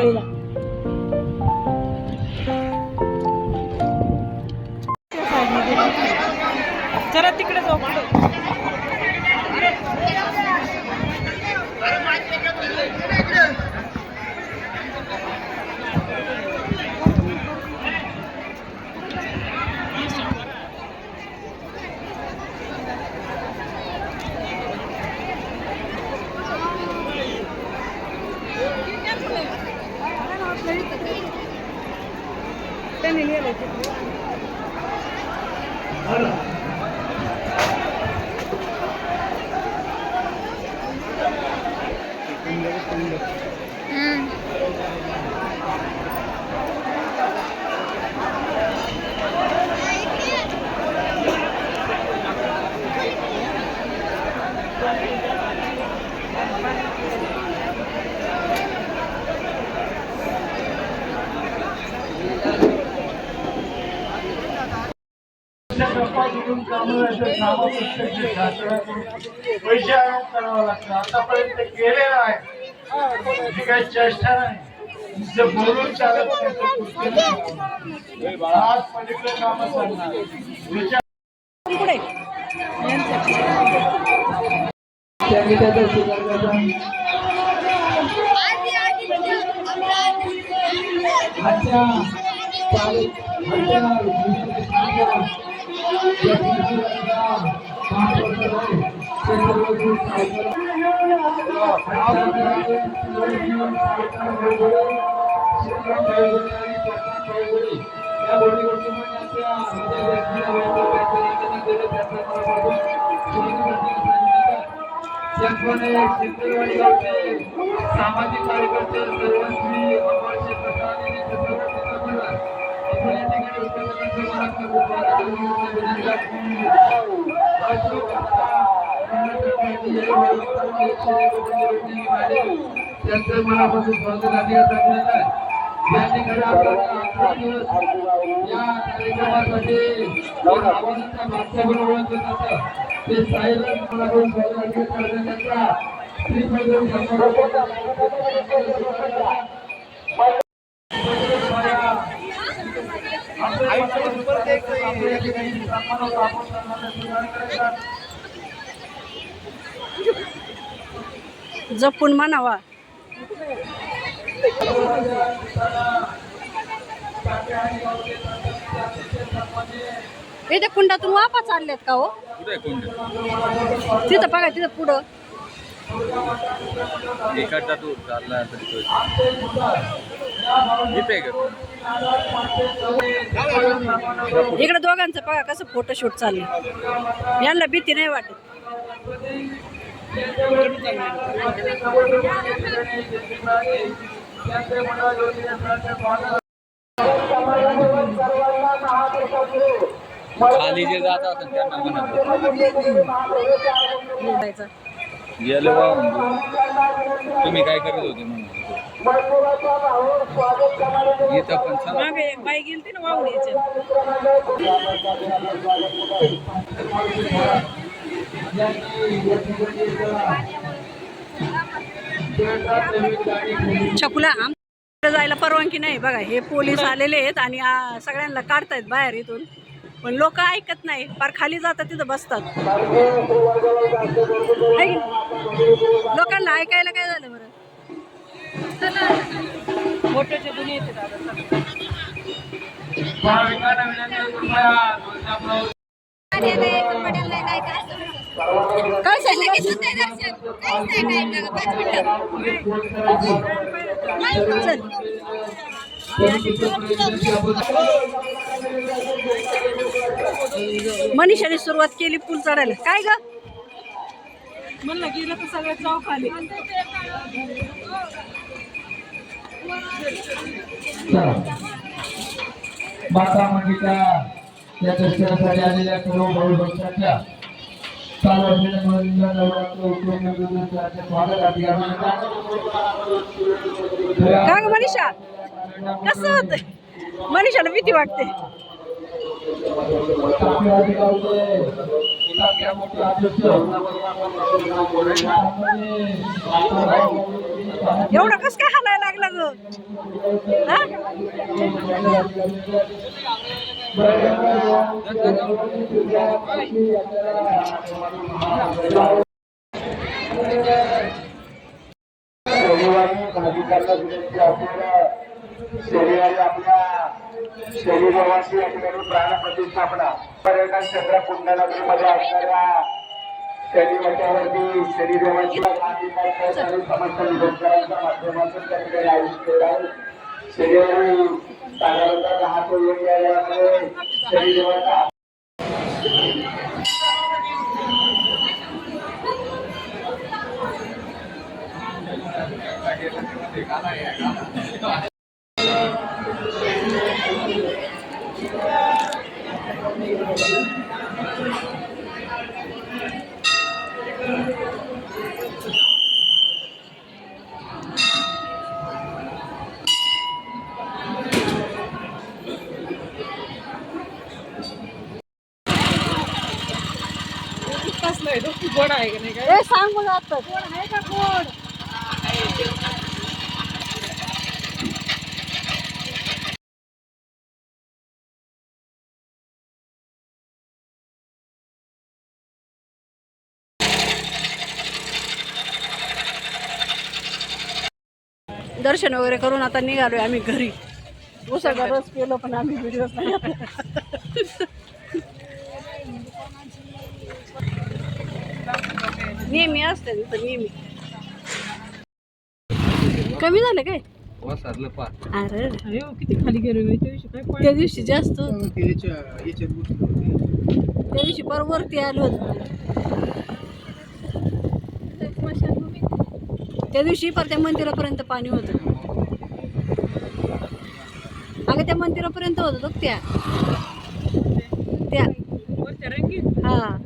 झोपडीला चला तिकडे जाऊ पुढे त्यांनी कामाचे नामपुस्तकाचे पैसे आरोप करावा लागतं. आतापर्यंत केलेलं आहे. जी काही चेष्टा नाही. नुसतं बोलून चालत आज पलीकडे कामं चालणार. त्यांनी त्याचा स्वीकार करता अच्छा. चालेल सामाजिक कार्यकर्ते सर्वस्वी अमरशी प्रसाद यांनी सर्व मित्रमंडळ आपण या ठिकाणी उपस्थित त्यांचं मनापासून स्वागत अधिकार आहे या. ठिकाणी या कार्यक्रमासाठी ते स्वागत अधिकार जपून म्हणावा. इथे कुंडातून वापा चाललेत का हो? तिथं बघा तिथं पुढं. तू चालला? इकडे दोघांचं बघा कसं फोटोशूट चाललं यांना भीती नाही वाटत. खाली जे जात असेल त्यांना म्हणा गेलो तुम्ही काय करत होते म्हणून? इथं पण बाई गेली ना वाहून चकुला छकुला जायला परवानगी नाही बघा. हे पोलीस आलेले आहेत आणि सगळ्यांना काढतायत बाहेर इथून. पण लोक ऐकत नाही. फार खाली जातात तिथं बसतात. लोकांना ऐकायला काय झालं बरं? मोठ्याचे गुन्हे येते काय मनीषाने सुरुवात केली पूल चढायला. काय ग? म्हणलं गेलं तर सगळं जाऊ खाली. माता मंडिका या दर्शनासाठी आलेल्या सर्व भाऊ भक्तांच्या चालू असलेल्या नवरात्र मनीषा? कसं होत मनीषाला भीती वाटते. एवढं कस काय हालायला लागलं ग हा? भाविकांना विनंती आपल्याला शनिवारी आपल्या शनिदेवाची या ठिकाणी प्राणप्रतिष्ठापना पर्यटन क्षेत्र पुण्यनगरीमध्ये असणाऱ्या शनिवारवरती शनिदेवाची भाविकांच्या आणि समस्त विभोजकारांच्या माध्यमातून त्या ठिकाणी आयोजित केलं आहे शनिवारी साधारणतः दहा ते एक या वेळामध्ये शनिदेवाचा ए सांग मग आता? कोण आहे का कोण? दर्शन वगैरे करून आता निघालोय आम्ही घरी. उसाचा रस केलं पण आम्ही व्हिडिओ नाही. नेहमी असते तिथं नेहमी. कमी झालं काय? वसारलं पा अरे किती खाली गेलो त्या दिवशी काय त्या दिवशी जास्त त्या दिवशी परवरती आलो होतो. त्या दिवशी पर त्या मंदिरापर्यंत पाणी होतं. अगं त्या मंदिरापर्यंत होतं बघ त्या. त्या. वरच्या हा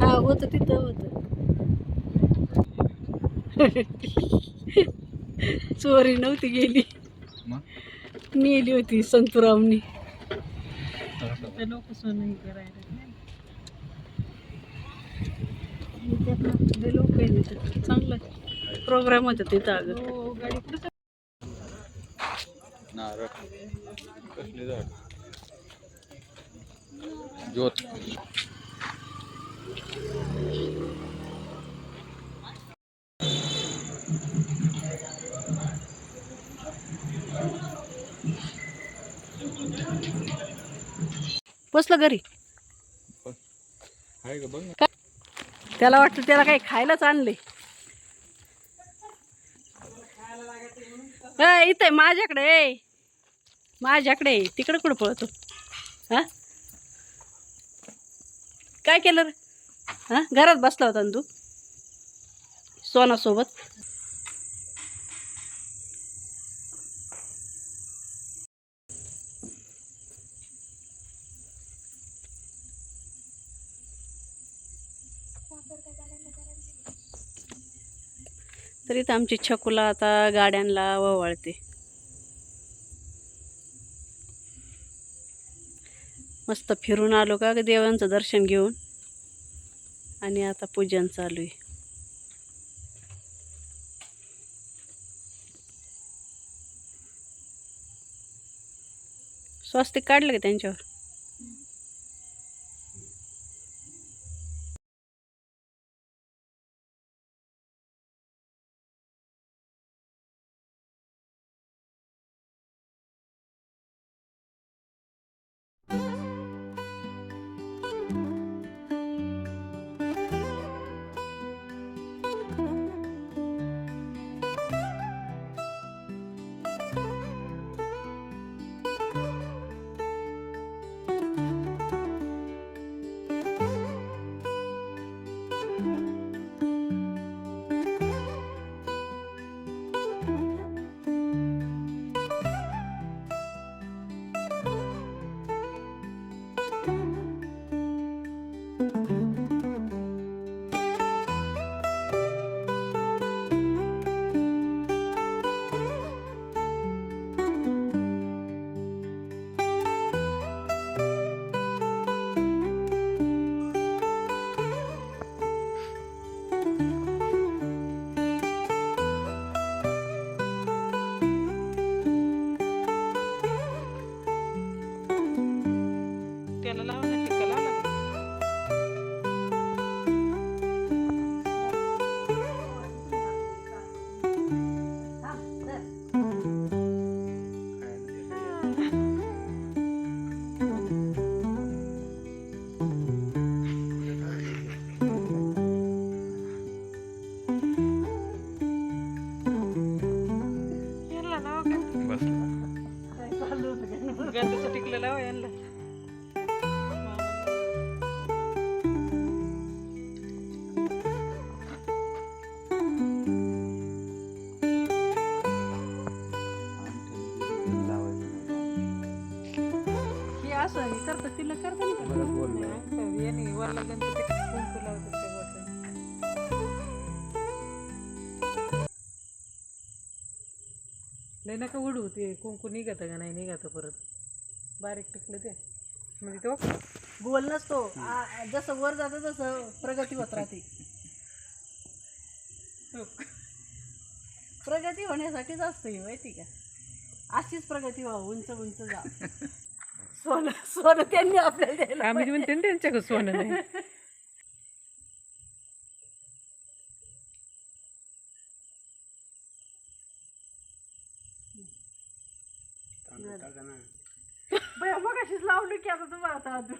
हा होतं तिथं होतं. चोरी नव्हती गेली. नेली होती संतुरावनी ते लोक सोनं करायला लोक चांगलं प्रोग्राम होता तिथं अगं. हो नारळ. कसले झाड? ज्योत. बसलं घरी. का त्याला वाटतं त्याला काही खायलाच आणले. इथं माझ्याकडे. माझ्याकडे. तिकडे कुठं पळतो? हा? काय केलं रे? हा? घरात बसला होता ना तू? सोनासोबत? तरी तर आमची छकुला आता गाड्यांना ववाळते मस्त फिरून आलो का देवांचं दर्शन घेऊन. आणि आता पूजन चालू आहे. स्वस्तिक काढलं का त्यांच्यावर? लावतात ते बोटाने. लय नका उडू ते कुंकू निघत का नाही निघत परत. बारीक टिकलं ते. म्हणजे तो गोल नसतो आ- जसं वर जातं तसं प्रगती होत राहते. प्रगती होण्यासाठीच असतं ही माहिती का? अशीच प्रगती व्हा उंच उंच जा. सोनं सोनं त्यांनी आपल्याला द्यायला आम्ही म्हणते ना त्यांच्याकडे सोनं नाही. बया मग अशीच लावली की आता तुम्हाला आता अजून.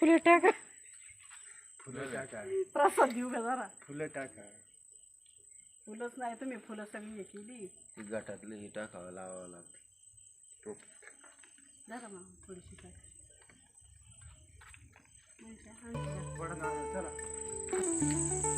फुलं टाका. फुलं टाका प्रसाद देऊ का जरा? फुलं टाका. फुलंच नाही तुम्ही फुलं सगळी हे केली. ती गटातलं हे टाकावं लावावं लागतं. जरा मग थोडीशी काय म्हणजे नाही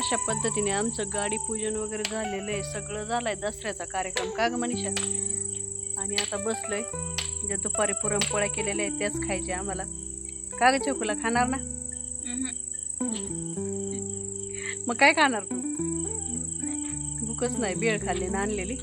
अशा पद्धतीने आमचं गाडी पूजन वगैरे झालेलं आहे. सगळं झालंय दसऱ्याचा कार्यक्रम का ग मनीषा? आणि आता बसलोय. जे दुपारी पुरणपोळ्या केलेल्या आहेत त्याच खायच्या आम्हाला. का ग चोकुला खाणार ना? मग काय खाणार तू? भूकच नाही बेळ खाल्ली ना आणलेली.